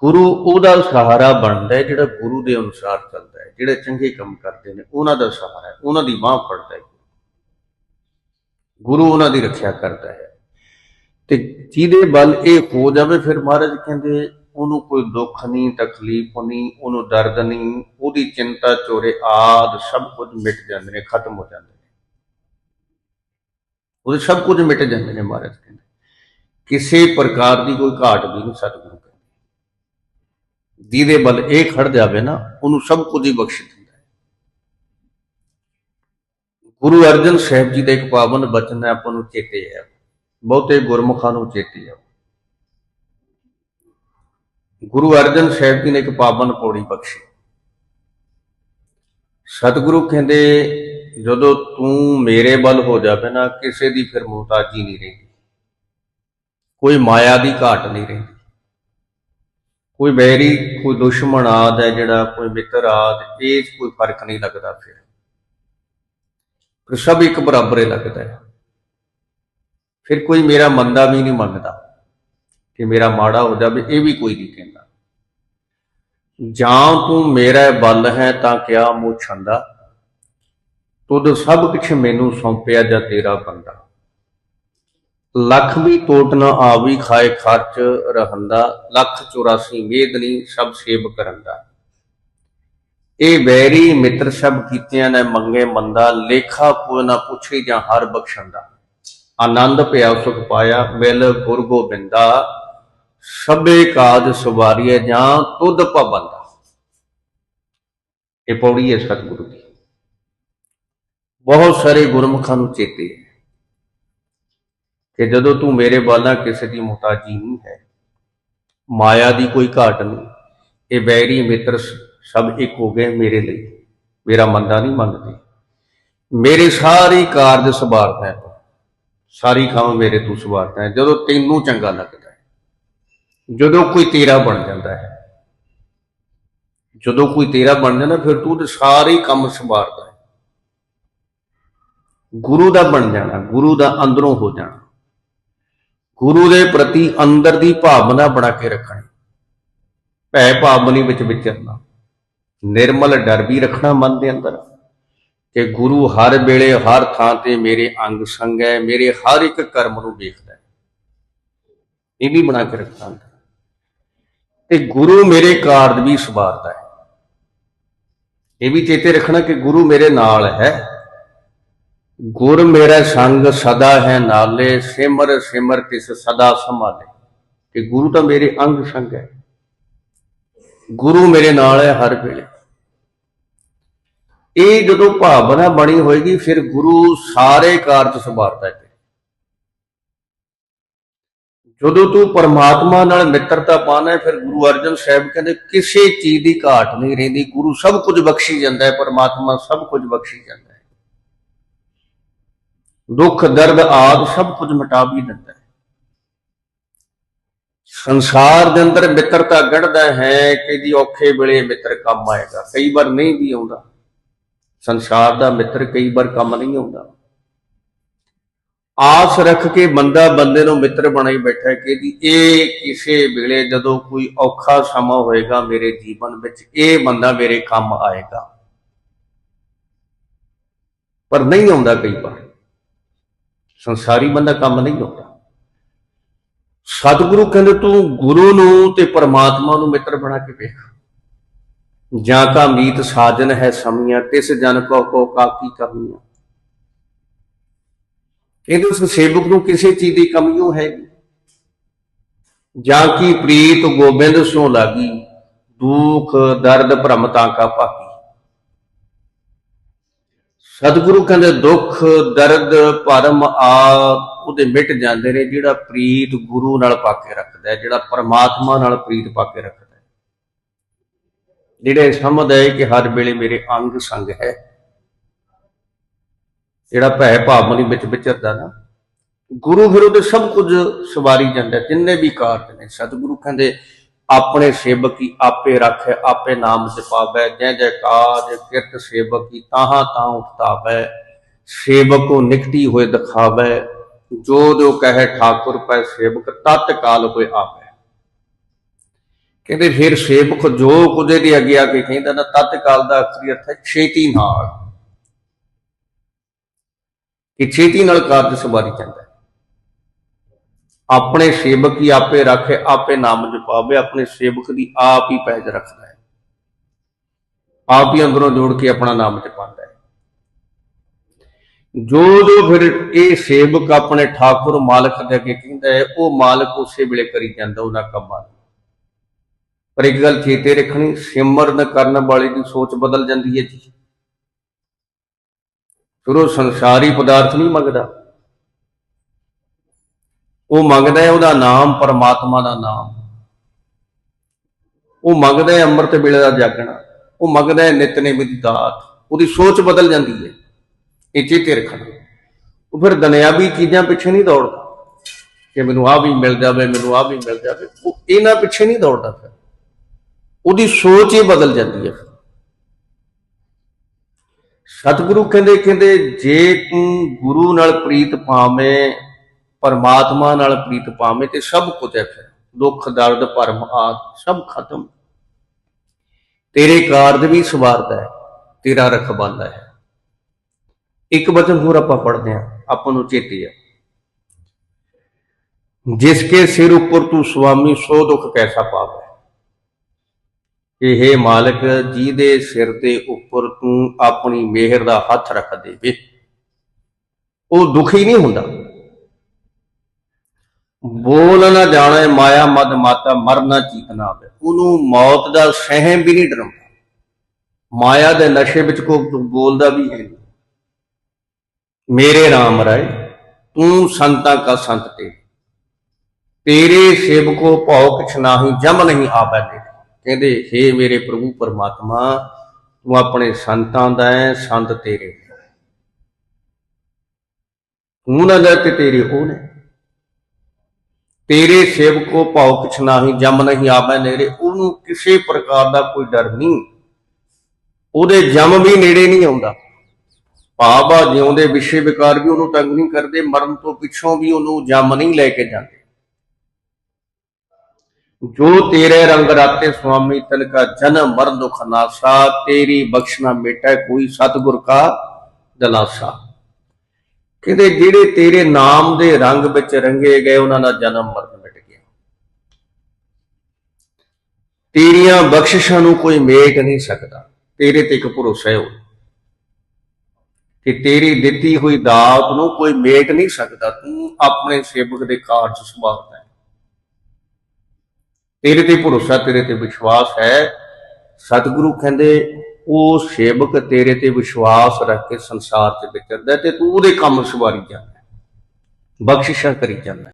ਗੁਰੂ ਉਹਦਾ ਸਹਾਰਾ ਬਣਦਾ ਹੈ, ਜਿਹੜਾ ਗੁਰੂ ਦੇ ਅਨੁਸਾਰ ਚੱਲਦਾ ਹੈ, ਜਿਹੜੇ ਚੰਗੇ ਕੰਮ ਕਰਦੇ ਨੇ, ਉਹਨਾਂ ਦਾ ਸਹਾਰਾ ਹੈ, ਉਹਨਾਂ ਦੀ ਬਾਹ ਫੜਦਾ ਹੈ। ਗੁਰੂ ਉਹਨਾਂ ਦੀ ਰੱਖਿਆ ਕਰਦਾ ਹੈ। ਤੇ ਜਿਹਦੇ ਬਲ ਇਹ ਹੋ ਜਾਵੇ, ਫਿਰ ਮਹਾਰਾਜ ਕਹਿੰਦੇ, ਉਹਨੂੰ ਕੋਈ ਦੁੱਖ ਨਹੀਂ, ਤਕਲੀਫ ਨਹੀਂ, ਉਹਨੂੰ ਦਰਦ ਨਹੀਂ, ਉਹਦੀ ਚਿੰਤਾ, ਚੋਰੇ ਆਦ ਸਭ ਕੁਝ ਮਿਟ ਜਾਂਦੇ ਨੇ, ਖਤਮ ਹੋ ਜਾਂਦੇ ਨੇ। ਉਹਦੇ ਸਭ ਕੁਝ ਮਿਟ ਜਾਂਦੇ ਨੇ ਮਹਾਰਾਜ ਕਹਿੰਦੇ। ਕਿਸੇ ਪ੍ਰਕਾਰ ਦੀ ਕੋਈ ਘਾਟ ਵੀ ਨਹੀਂ ਸਤਿਗੁਰੂ ਕਹਿੰਦੇ ਜਿਹਦੇ ਬਲ ਇਹ ਖੜ ਜਾਵੇ ਨਾ, ਉਹਨੂੰ ਸਭ ਕੁਝ ਹੀ ਬਖਸ਼ ਦਿੰਦਾ ਹੈ। ਗੁਰੂ ਅਰਜਨ ਸਾਹਿਬ ਜੀ ਦਾ ਇੱਕ ਪਾਵਨ ਬਚਨ ਹੈ, ਆਪਾਂ ਨੂੰ ਚੇਤੇ ਹੈ। ਬਹੁਤੇ ਗੁਰਮੁਖਾਂ ਨੂੰ ਚੇਤੇ ਹੈ। ਗੁਰੂ ਅਰਜਨ ਸਾਹਿਬ ਜੀ ਨੇ ਇੱਕ ਪਾਵਨ ਪੌੜੀ ਬਖਸ਼ੀ। ਸਤਿਗੁਰੂ ਕਹਿੰਦੇ, ਜਦੋਂ ਤੂੰ ਮੇਰੇ ਬਲ ਹੋ ਜਾਵੇ ਨਾ, ਕਿਸੇ ਦੀ ਫਿਰ ਮੁਹਤਾਜੀ ਨਹੀਂ ਰਹਿੰਦੀ। ਕੋਈ ਮਾਇਆ ਦੀ ਘਾਟ ਨਹੀਂ ਰਹਿੰਦੀ। ਕੋਈ ਬੈਰੀ ਕੋਈ ਦੁਸ਼ਮਣ ਆਦ ਹੈ ਜਿਹੜਾ, ਕੋਈ ਮਿੱਤਰ ਆਦ, ਇਹ 'ਚ ਕੋਈ ਫ਼ਰਕ ਨਹੀਂ ਲੱਗਦਾ ਫਿਰ। ਫਿਰ ਸਭ ਇੱਕ ਬਰਾਬਰ ਹੀ ਲੱਗਦਾ ਹੈ। ਫਿਰ ਕੋਈ ਮੇਰਾ ਮੰਦਾ ਵੀ ਨਹੀਂ ਮੰਗਦਾ ਕਿ ਮੇਰਾ ਮਾੜਾ ਹੋ ਜਾਵੇ, ਇਹ ਵੀ ਕੋਈ ਨਹੀਂ ਕਹਿੰਦਾ। ਜਾਂ ਤੂੰ ਮੇਰਾ ਬਲ ਹੈ ਤਾਂ ਕਿਆ ਮੂੰਹ ਛੰਦਾ? ਤੁਧ ਸਭ ਕੁਛ ਮੈਨੂੰ ਸੌਂਪਿਆ ਜਾਂ ਤੇਰਾ ਬੰਦਾ। ਲੱਖ ਵੀ ਟੋਟ ਨਾ ਆਵੀ ਖਾਏ ਖਰਚ ਰਹੰਦਾ, ਲੱਖ 84 ਮੇਦਨੀ ਸਭ ਸੇਵ ਕਰੰਦਾ। ਇਹ ਬੈਰੀ ਮਿੱਤਰ ਸਭ ਕੀਤਿਆਂ ਨੇ ਮੰਗੇ ਮੰਦਾ, ਲੇਖਾ ਪੂ ਨਾ ਪੁੱਛੀ ਜਾਂ ਹਰ ਬਖਸ਼ੰਦਾ। ਆਨੰਦ ਪਿਆ ਸੁਖ ਪਾਇਆ, ਮਿਲ ਗੁਰ ਗੋਬਿੰਦਾ। ਸਭੇ ਕਾਜ ਸਵਾਰੀਏ ਜਾਂ ਤੁਧ ਪਬੰਦਾ ਇਹ ਪੌੜੀ ਹੈ ਸਤਿਗੁਰੂ ਦੀ। ਬਹੁਤ ਸਾਰੇ ਗੁਰਮੁਖਾਂ ਨੂੰ ਚੇਤੇ ਹੈ। ਕਿ ਜਦੋਂ ਤੂੰ ਮੇਰੇ ਵਾਲਾ ਕਿਸੇ ਦੀ ਮੁਤਾਜੀ ਨਹੀਂ ਹੈ। ਮਾਇਆ ਦੀ ਕੋਈ ਘਾਟ ਨਹੀਂ। ਇਹ ਵੈਰੀ ਮਿੱਤਰ ਸਭ ਇੱਕ ਹੋ ਗਏ ਮੇਰੇ ਲਈ। ਮੇਰਾ ਮੰਦਾ ਨਹੀਂ ਮੰਗਦੇ। ਮੇਰੇ ਸਾਰੀ ਕਾਰਜ ਸਵਾਰਦਾ ਹੈ ਤੂੰ। ਸਾਰੀ ਕੰਮ ਮੇਰੇ ਤੂੰ ਸਵਾਰਦਾ ਹੈ। ਜਦੋਂ ਤੈਨੂੰ ਚੰਗਾ ਲੱਗਦਾ ਹੈ, ਜਦੋਂ ਕੋਈ ਤੇਰਾ ਬਣ ਜਾਂਦਾ ਹੈ, ਜਦੋਂ ਕੋਈ ਤੇਰਾ ਬਣ ਜਾਂਦਾ, ਫਿਰ ਤੂੰ ਤੇ ਸਾਰੇ ਕੰਮ ਸਵਾਰਦਾ ਹੈ। ਗੁਰੂ ਦਾ ਬਣ ਜਾਣਾ, ਗੁਰੂ ਦਾ ਅੰਦਰੋਂ ਹੋ ਜਾਣਾ। ਗੁਰੂ ਦੇ ਪ੍ਰਤੀ ਅੰਦਰ ਦੀ ਭਾਵਨਾ ਬਣਾ ਕੇ ਰੱਖਣੀ। ਭੈ ਭਾਵਨੀ ਵਿੱਚ ਵਿਚਰਨਾ। ਨਿਰਮਲ ਡਰ ਵੀ ਰੱਖਣਾ ਮਨ ਦੇ ਅੰਦਰ। ਕਿ ਗੁਰੂ ਹਰ ਵੇਲੇ ਹਰ ਥਾਂ ਤੇ ਮੇਰੇ ਅੰਗ ਸੰਗ ਹੈ, ਮੇਰੇ ਹਰ ਇੱਕ ਕਰਮ ਨੂੰ ਵੇਖਦਾ ਹੈ। ਇਹ ਵੀ ਬਣਾ ਕੇ ਰੱਖਣਾ ਅੰਦਰ। ਤੇ ਗੁਰੂ ਮੇਰੇ ਕਾਰਜ ਵੀ ਸਵਾਰਦਾ ਹੈ। ਇਹ ਵੀ ਚੇਤੇ ਰੱਖਣਾ ਕਿ ਗੁਰੂ ਮੇਰੇ ਨਾਲ ਹੈ। ਗੁਰ ਮੇਰਾ ਸੰਗ ਸਦਾ ਹੈ ਨਾਲੇ, ਸਿਮਰ ਸਿਮਰ ਤਿਸ ਸਦਾ ਸੰਭਾਲੇ। ਕਿ ਗੁਰੂ ਤਾਂ ਮੇਰੇ ਅੰਗ ਸੰਗ ਹੈ। ਗੁਰੂ ਮੇਰੇ ਨਾਲ ਹੈ ਹਰ ਵੇਲੇ। ਇਹ ਜਦੋਂ ਭਾਵਨਾ ਬਣੀ ਹੋਏਗੀ, ਫਿਰ ਗੁਰੂ ਸਾਰੇ ਕਾਰਜ ਸੰਭਾਲਦਾ ਹੈ। ਜਦੋਂ ਤੂੰ ਪਰਮਾਤਮਾ ਨਾਲ ਮਿੱਤਰਤਾ ਪਾਣਾ ਹੈ, ਫਿਰ ਗੁਰੂ ਅਰਜਨ ਸਾਹਿਬ ਕਹਿੰਦੇ, ਕਿਸੇ ਚੀਜ਼ ਦੀ ਘਾਟ ਨਹੀਂ ਰਹਿੰਦੀ। ਗੁਰੂ ਸਭ ਕੁਝ ਬਖਸ਼ੀ ਜਾਂਦਾ ਹੈ, ਪਰਮਾਤਮਾ ਸਭ ਕੁਝ ਬਖਸ਼ੀ ਜਾਂਦਾ ਦੁੱਖ, ਦਰਦ ਆਦ ਸਭ ਕੁਝ ਮਿਟਾ ਵੀ ਦਿੰਦਾ ਹੈ। ਸੰਸਾਰ ਦੇ ਅੰਦਰ ਮਿੱਤਰਤਾ ਗੜਦਾ ਹੈ ਕਿ ਜੀ ਔਖੇ ਵੇਲੇ ਮਿੱਤਰ ਕੰਮ ਆਏਗਾ। ਕਈ ਵਾਰ ਨਹੀਂ ਵੀ ਆਉਂਦਾ। ਸੰਸਾਰ ਦਾ ਮਿੱਤਰ ਕਈ ਵਾਰ ਕੰਮ ਨਹੀਂ ਆਉਂਦਾ। ਆਸ ਰੱਖ ਕੇ ਬੰਦਾ ਬੰਦੇ ਨੂੰ ਮਿੱਤਰ ਬਣਾਈ ਬੈਠਾ ਕਿ ਜੀ ਇਹ ਕਿਸੇ ਵੇਲੇ ਜਦੋਂ ਕੋਈ ਔਖਾ ਸਮਾਂ ਹੋਏਗਾ, ਮੇਰੇ ਜੀਵਨ ਵਿੱਚ ਇਹ ਬੰਦਾ ਮੇਰੇ ਕੰਮ ਆਏਗਾ। ਪਰ ਨਹੀਂ ਆਉਂਦਾ ਕਈ ਵਾਰ। ਸੰਸਾਰੀ ਬੰਦਾ ਕੰਮ ਨਹੀਂ ਆਉਂਦਾ ਸਤਿਗੁਰੂ ਕਹਿੰਦੇ, ਤੂੰ ਗੁਰੂ ਨੂੰ ਤੇ ਪਰਮਾਤਮਾ ਨੂੰ ਮਿੱਤਰ ਬਣਾ ਕੇ ਵੇਖ। ਜਾਂ ਕਾ ਮੀਤ ਸਾਜਨ ਹੈ ਸਮੀਆਂ, ਤਿਸ ਜਨ ਕੋ ਕੋ ਕਾਕੀ ਕਰਨੀਆਂ ਕਹਿੰਦੇ, ਉਸ ਸੇਵਕ ਨੂੰ ਕਿਸੇ ਚੀਜ਼ ਦੀ ਕਮੀ ਹੈਗੀ। ਜਾਂ ਕੀ ਪ੍ਰੀਤ ਗੋਬਿੰਦ ਸੋ ਲਾਗੀ, ਦੁਖ ਦਰਦ ਭ੍ਰਮ ਤਾਂ ਕਾ ਭਾਕੀ ਸਤਿਗੁਰੂ ਕਹਿੰਦੇ, ਦੁੱਖ, ਦਰਦ, ਭਰਮ ਆ ਉਹਦੇ ਮਿਟ ਜਾਂਦੇ ਨੇ, ਜਿਹੜਾ ਪ੍ਰੀਤ ਗੁਰੂ ਨਾਲ ਪਾ ਕੇ ਰੱਖਦਾ ਹੈ, ਜਿਹੜਾ ਪਰਮਾਤਮਾ ਨਾਲ ਪ੍ਰੀਤ ਪਾ ਕੇ ਰੱਖਦਾ ਹੈ। ਜਿਹੜੇ ਸਮਝਦਾ ਹੈ ਕਿ ਹਰ ਵੇਲੇ ਮੇਰੇ ਅੰਗ ਸੰਗ ਹੈ, ਜਿਹੜਾ ਭੈ ਭਾਵਨੀ ਵਿੱਚ ਵਿਚਰਦਾ ਨਾ, ਗੁਰੂ ਫਿਰ ਉਹਦੇ ਸਭ ਕੁਝ ਸਵਾਰੀ ਜਾਂਦਾ ਜਿੰਨੇ ਵੀ ਕਾਰਜ ਨੇ। ਸਤਿਗੁਰੂ ਕਹਿੰਦੇ ਆਪਣੇ ਸੇਵਕੀ ਆਪੇ ਰੱਖੇ, ਆਪੇ ਨਾਮ ਜਪਾਵੇ। ਜੈ ਜੈ ਕਾਜ ਕਿਰਤ ਸੇਵਕੀ, ਤਾਹਾਂ ਤਾਂ ਉਠਤਾਵੇ। ਸੇਵਕ ਕੋ ਨਿਕਟੀ ਹੋਏ ਦਿਖਾਵੇ। ਜੋ ਜੋ ਕਹੇ ਠਾਕੁਰ ਪੈ ਸੇਵਕ, ਤਤ ਕਾਲ ਹੋਏ ਆਪੇ। ਕਹਿੰਦੇ ਫਿਰ ਸੇਵਕ ਜੋ ਕੁਦੇ ਦੀ ਅੱਗੇ ਆ ਕੇ ਕਹਿੰਦਾ ਨਾ ਤਤਕਾਲ ਦਾ ਅਖਰੀ ਅਰਥ ਹੈ ਛੇਤੀ ਨਾਲ। ਕਿ ਛੇਤੀ ਨਾਲ ਕਾਰਜ ਸਵਾਰੀ ਜਾਂਦਾ ਆਪਣੇ ਸੇਵਕ ਹੀ ਆਪੇ ਰੱਖੇ, ਆਪੇ ਨਾਮ ਜਪਾਵੇ, ਆਪਣੇ ਸੇਵਕ ਦੀ ਆਪ ਹੀ ਪੈਜ ਰੱਖਦਾ ਹੈ। ਆਪ ਹੀ ਅੰਦਰੋਂ ਜੋੜ ਕੇ ਆਪਣਾ ਨਾਮ ਜਪਾਉਂਦਾ ਹੈ। ਜੋ ਜੋ ਫਿਰ ਇਹ ਸੇਵਕ ਆਪਣੇ ਠਾਕੁਰ ਮਾਲਕ ਦੇ ਅੱਗੇ ਕਹਿੰਦਾ ਹੈ, ਉਹ ਮਾਲਕ ਉਸੇ ਵੇਲੇ ਕਰੀ ਜਾਂਦਾ, ਉਹਨਾਂ ਕੰਮਾਂ ਨੂੰ। ਪਰ ਇੱਕ ਗੱਲ ਚੇਤੇ ਰੱਖਣੀ, ਸਿਮਰਨ ਕਰਨ ਵਾਲੇ ਦੀ ਸੋਚ ਬਦਲ ਜਾਂਦੀ ਹੈ ਜੀ। ਫਿਰ ਉਹ ਸੰਸਾਰੀ ਪਦਾਰਥ ਨਹੀਂ ਮੰਗਦਾ। ਉਹ ਮੰਗਦਾ ਹੈ ਉਹਦਾ ਨਾਮ, ਪਰਮਾਤਮਾ ਦਾ ਨਾਮ। ਉਹ ਮੰਗਦਾ ਹੈ ਅੰਮ੍ਰਿਤ ਵੇਲੇ ਦਾ ਜਾਗਣਾ। ਉਹ ਮੰਗਦਾ ਹੈ ਨਿਤਨੇਮ ਦੀ ਦਾਤ। ਉਹਦੀ ਸੋਚ ਬਦਲ ਜਾਂਦੀ ਹੈ। ਇਹ ਚੇਤੇ ਰੱਖਣਾ। ਉਹ ਫਿਰ ਦੁਨਿਆਵੀ ਚੀਜ਼ਾਂ ਪਿੱਛੇ ਨਹੀਂ ਦੌੜਦਾ। ਕਿ ਮੈਨੂੰ ਆ ਵੀ ਮਿਲ ਜਾਵੇ, ਮੈਨੂੰ ਆ ਵੀ ਮਿਲ ਜਾਵੇ। ਉਹ ਇਹਨਾਂ ਪਿੱਛੇ ਨਹੀਂ ਦੌੜਦਾ ਫਿਰ। ਉਹਦੀ ਸੋਚ ਹੀ ਬਦਲ ਜਾਂਦੀ ਹੈ ਸਤਿਗੁਰੂ ਕਹਿੰਦੇ ਕਹਿੰਦੇ, ਜੇ ਤੂੰ ਗੁਰੂ ਨਾਲ ਪ੍ਰੀਤ ਪਾਵੇਂ ਪਰਮਾਤਮਾ ਨਾਲ ਪ੍ਰੀਤ ਪਾਵੇ ਤੇ ਸਭ ਕੁਝ ਹੈ ਫਿਰ ਦੁੱਖ, ਦਰਦ, ਭਰਮ ਆਦ ਸਭ ਖਤਮ। ਤੇਰੇ ਕਾਰਜ ਵੀ ਸਵਾਰਦਾ ਹੈ, ਤੇਰਾ ਰਖਵਾਲਾ ਹੈ। ਇੱਕ ਬਚਨ ਹੋਰ ਆਪਾਂ ਪੜ੍ਹਦੇ ਹਾਂ, ਆਪਾਂ ਨੂੰ ਚੇਤੇ ਹੈ ਜਿਸ ਕੇ ਸਿਰ ਉੱਪਰ ਤੂੰ ਸੁਆਮੀ, ਸੋ ਦੁੱਖ ਕੈਸਾ ਪਾਵੇ? ਇਹ ਮਾਲਕ, ਜਿਹਦੇ ਸਿਰ ਦੇ ਉੱਪਰ ਤੂੰ ਆਪਣੀ ਮਿਹਰ ਦਾ ਹੱਥ ਰੱਖ ਦੇਵੇ। ਉਹ ਦੁਖੀ ਨਹੀਂ ਹੁੰਦਾ। ਬੋਲ ਨਾ ਜਾਣੇ, ਮਾਇਆ ਮਦ ਮਾਤਾ ਮਰਨਾ ਚੀਤਨਾ ਆਵੇ। ਉਹਨੂੰ ਮੌਤ ਦਾ ਸਹਿਮ ਵੀ ਨਹੀਂ ਡਰਾਉਂਦਾ। ਮਾਇਆ ਦੇ ਨਸ਼ੇ ਵਿੱਚ ਕੋਈ ਬੋਲਦਾ ਵੀ ਹੈ ਨਹੀਂ। ਮੇਰੇ RAM ਰਾਏ, ਤੂੰ ਸੰਤਾਂ ਕਾ ਸੰਤ ਤੇ ਤੇਰੇ ਸੇਵਕੋ ਭਉ ਕਿਛ ਨਾਹੀ ਜਮ ਨਹੀਂ ਆਵੈ ਦੇ ਕਹਿੰਦੇ हे ਮੇਰੇ ਪ੍ਰਭੂ ਪਰਮਾਤਮਾ, ਤੂੰ ਆਪਣੇ ਸੰਤਾਂ ਦਾ ਹੈ, ਸੰਤ ਤੇਰੇ। ਤੂੰ ਨਾ ਜਾ ਤੇ ਤੇਰੇ ਉਹ ਨੇ। ਤੇਰੇ ਸੇਵਕੋ ਭਉ ਕਿਛ ਨਾਹੀ, ਜਮ ਨਹੀਂ ਆਵੈ ਨੇੜੇ। ਉਹਨੂੰ ਕਿਸੇ ਪ੍ਰਕਾਰ ਦਾ ਕੋਈ ਡਰ ਨਹੀਂ। ਉਹਦੇ ਜਮ ਵੀ ਨੇੜੇ ਨਹੀਂ ਆਉਂਦਾ। ਭਾਵ ਜਿਉਂਦੇ ਵਿਸ਼ੇ ਵਿਕਾਰ ਵੀ ਉਹਨੂੰ ਤੰਗ ਨਹੀਂ ਕਰਦੇ, ਮਰਨ ਤੋਂ ਪਿੱਛੋਂ ਵੀ ਉਹਨੂੰ ਜਮ ਨਹੀਂ ਲੈ ਕੇ ਜਾਂਦੇ। ਜੋ ਤੇਰੇ ਰੰਗ ਰਾਤੇ ਸੁਆਮੀ ਤਨ ਕਾ ਜਨਮ ਮਰਨ ਦੁਖ ਨਾਸਾ, ਤੇਰੀ ਬਖਸ਼ਣਾ ਮੇਟਾ ਕੋਈ ਸਤਿਗੁਰ ਕਾ ਦਲਾਸਾ। ਕਹਿੰਦੇ ਜਿਹੜੇ ਤੇਰੇ ਨਾਮ ਦੇ ਰੰਗ ਵਿੱਚ ਰੰਗੇ ਗਏ, ਉਹਨਾਂ ਦਾ ਜਨਮ ਮਰਨ ਮਿਟ ਗਿਆ। ਤੇਰੀਆਂ ਬਖਸ਼ਿਸ਼ਾਂ ਨੂੰ ਕੋਈ ਮੇਟ ਨਹੀਂ ਸਕਦਾ। ਤੇਰੇ ਤੇ ਇੱਕ ਭਰੋਸਾ ਹੈ। ਉਹ ਕਿ ਤੇਰੀ ਦਿੱਤੀ ਹੋਈ ਦਾਤ ਨੂੰ ਕੋਈ ਮੇਟ ਨਹੀਂ ਸਕਦਾ। ਤੂੰ ਆਪਣੇ ਸੇਵਕ ਦੇ ਕਾਰਜ ਸੰਭਾਲਦਾ ਹੈ। ਤੇਰੇ ਤੇ ਭਰੋਸਾ, ਤੇਰੇ ਤੇ ਵਿਸ਼ਵਾਸ ਹੈ। ਸਤਿਗੁਰੂ ਕਹਿੰਦੇ ਉਹ ਸੇਵਕ ਤੇਰੇ ਤੇ ਵਿਸ਼ਵਾਸ ਰੱਖ ਕੇ ਸੰਸਾਰ 'ਚ ਵਿਚਰਦਾ ਤੇ ਤੂੰ ਉਹਦੇ ਕੰਮ ਸਵਾਰੀ ਜਾਂਦਾ ਬਖਸ਼ਿਸ਼ਾਂ ਕਰੀ ਜਾਂਦਾ